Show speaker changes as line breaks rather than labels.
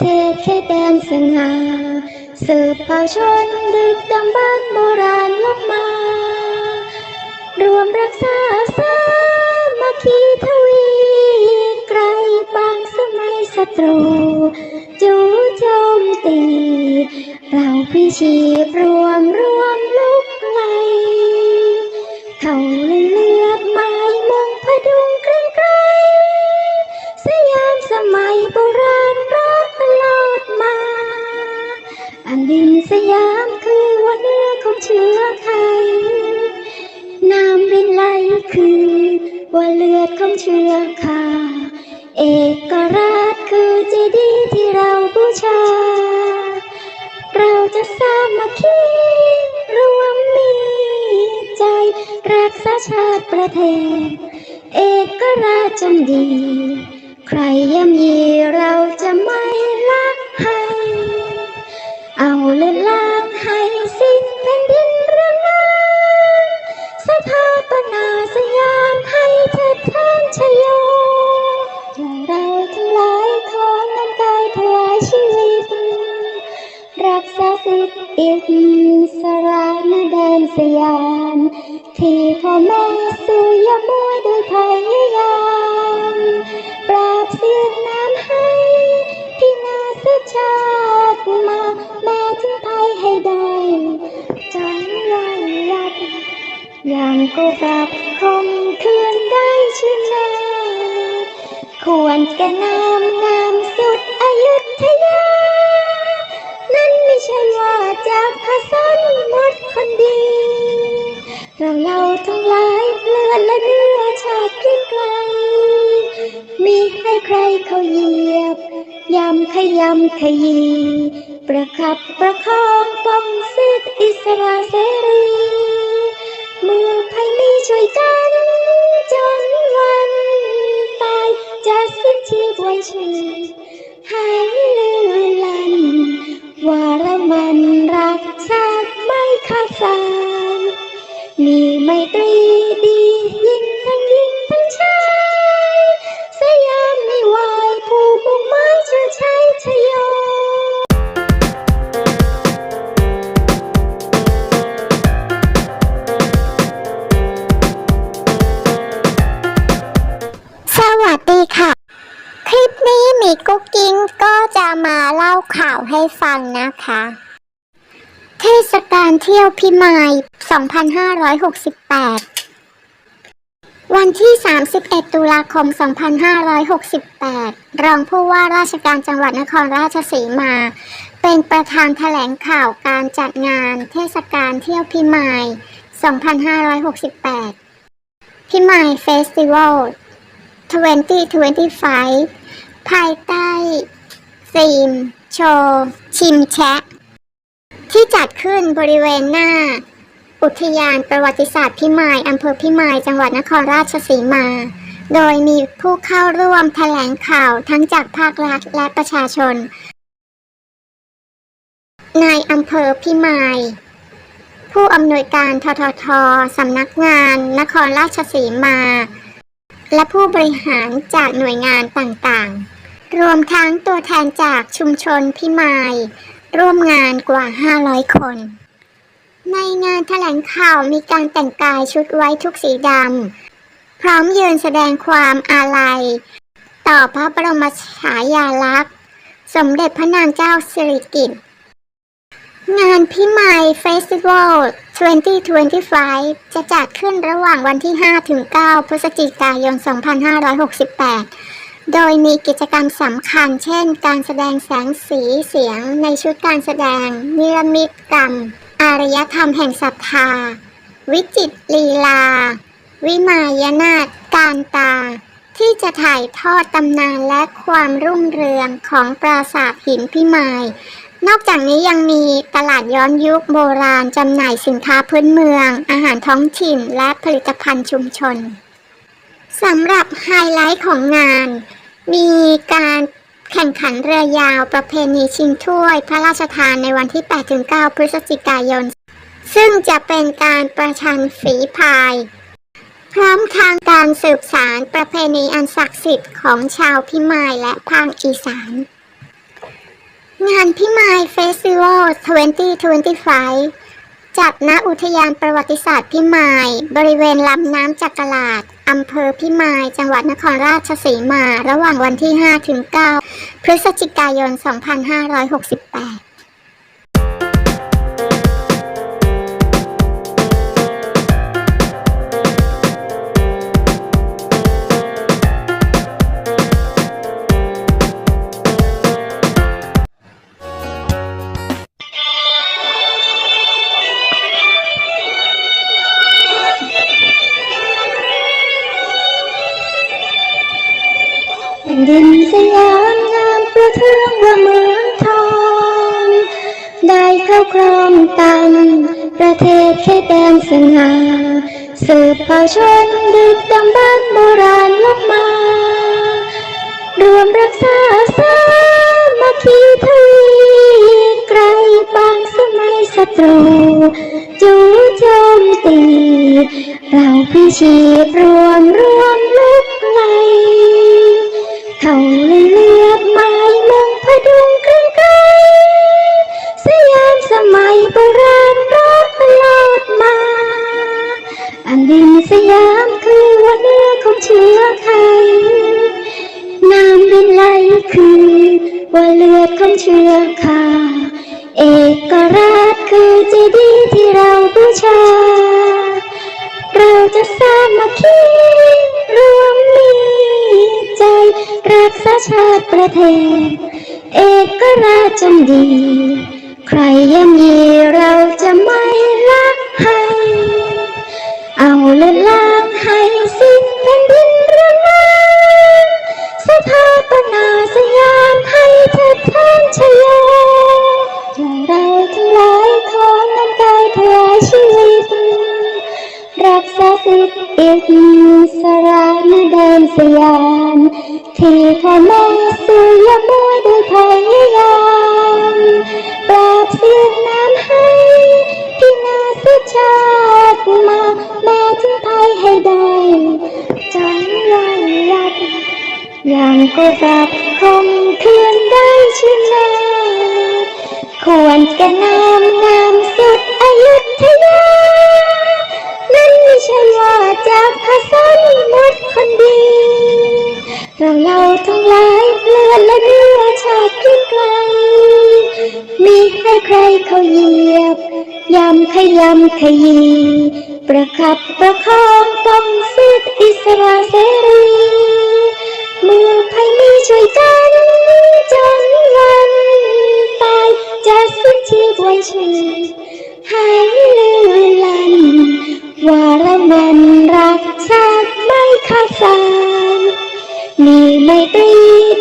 เทศแสดงสง่าสืบเผ่าชนดึกดำบรรโบราณลบมา รวมรักษาสามัคคีทวีไกลบางสมัยศัตรู จูโจมตี เราพิชีพ อันดินสยามคือวันเนื้อของเชื้อไทยน้ำรินไหลคือว่าเลือดของเชื้อข้าเอกราชคือเจดีย์ที่เราบูชา เราจะสามัคคีรวมมีใจรักษาชาติประเทศ เอกราชจงดี ใครย่ำยีเราจะไม่ รักสิทธิอิสระนแดนสยามที่พ่อแม่สู่ยามวยโดยพยายามปราบเสียดน้ำให้ที่นาสชาติมาแม้ถึงภัยให้ได้จนวันยัดอย่างก็กลับคมคืนได้ชื่นแน่ควรแก่นามงามสุด ว่าจาสันหมดคนดี เราเราทั้งหลายเลือดและเนื้อชาติเกรียงไกล มีให้ใครเขาเหยียบยำขยำขยี ประคับประคองป้องสิทธิอิสระเสรี ไมตรีดียิ่งทั้งยิ่งทั้งชายสยามไม่ไหวผู้มุ่งหมายเชื่อชัยชโย
สวัสดีค่ะ คลิปนี้มีกุ๊กกิ้งก็จะมาเล่าข่าวให้ฟังนะคะ เทศกาลเที่ยวพิมาย 2568 วันที่ 31 ตุลาคม 2568 รองผู้ว่าราชการจังหวัดนครราชสีมา เป็นประธานแถลงข่าวการจัดงาน เทศกาลเที่ยวพิมาย 2568 พิมายเฟสติวัล 2025 ภายใต้ธีม โชว์ ชิมแชะ ที่จัดขึ้นบริเวณหน้า อุทยานประวัติศาสตร์พิมายอำเภอพิมาย จังหวัดนครราชสีมา โดยมีผู้เข้าร่วมแถลงข่าวทั้งจากภาครัฐและประชาชนนายอำเภอพิมาย ผู้อำนวยการทททสำนักงาน นครราชสีมา และผู้บริหารจากหน่วยงานต่างๆ รวมทั้งตัวแทนจากชุมชนพิมาย ร่วมงานกว่า 500 คน ในงานแถลงข่าวมีการแต่งกายชุดไว้ทุกสีดำ พร้อมยืนแสดงความอาลัย ต่อพระบรมฉายาลักษณ์ สมเด็จพระนางเจ้าสิริกิติ์งานพิมายเฟสติวัล 2025 จะจัดขึ้นระหว่างวันที่ 5 ถึง 9 พฤศจิกายน 2568 โดยมีกิจกรรมสำคัญ เช่น การแสดงแสงสีเสียงในชุดการแสดง นิรมิตกรรม อารยธรรมแห่งศรัทธา วิจิตรลีลา วิมายนาฏการตา ที่จะถ่ายทอดตำนานและความรุ่งเรืองของปราสาทหินพิมายนอกจากนี้ยังมีตลาดย้อนยุคโบราณจำหน่ายสินค้าพื้นเมือง อาหารท้องถิ่นและผลิตภัณฑ์ชุมชน สำหรับไฮไลท์ของงาน มีการแข่งขันเรือยาวประเพณีชิงถ้วยพระราชทานในวันที่ 8-9 พฤศจิกายน ซึ่งจะเป็นการประชันฝีพาย พร้อมทางการสืบสารประเพณีอันศักดิ์สิทธิ์ของชาวพิมายและภาคอีสาน งานพิมายเฟสติวัล2025 จัดณอุทยานประวัติศาสตร์พิมาย บริเวณลำน้ำจักรลาดอำเภอพิมาย จังหวัดนครราชสีมา ระหว่างวันที่5-9พฤศจิกายน 2568
ดินสยามงามประเทืองว่าเมืองทองได้เข้าครองตันประเทศแค่แดนสง่าสืบเผ่าชนดึกดำบรรพ์โบราณลบมา รวมรักษาสามัคคีทวีไกลบางสมัยศัตรู จูโจมตี เราพิชีพ คือว่าเลือดของเชื้อข้าเอกราชคือเจดีย์ที่เราบูชา เราจะสามัคคีรวมมีใจรักษาชาติประเทศ เอกราชจงดี ใครยังมีเราจะไม่ละให้ เอาเลือดล้างให้สิ้น นาส อย่างก็รับคงคืนได้ชนะควรแก่นามงามสุดอายุธยา นั่นไม่ใช่ว่าจากพระสันมดคนดี เราเราทั้งหลายเลือดและเนื้อชาติขึ้นไกล มีให้ใครเขาเหยียบยำขยำขยี ประคับประคองป้องสิทธิอิสระเสรี เมื่อภัยมีช่วยกันจนวันตายจะสิ้นชีพไว้ชีหายเลือนลัน ว่าละมันรักชาติไม่ขาดสายมีไม่ตรี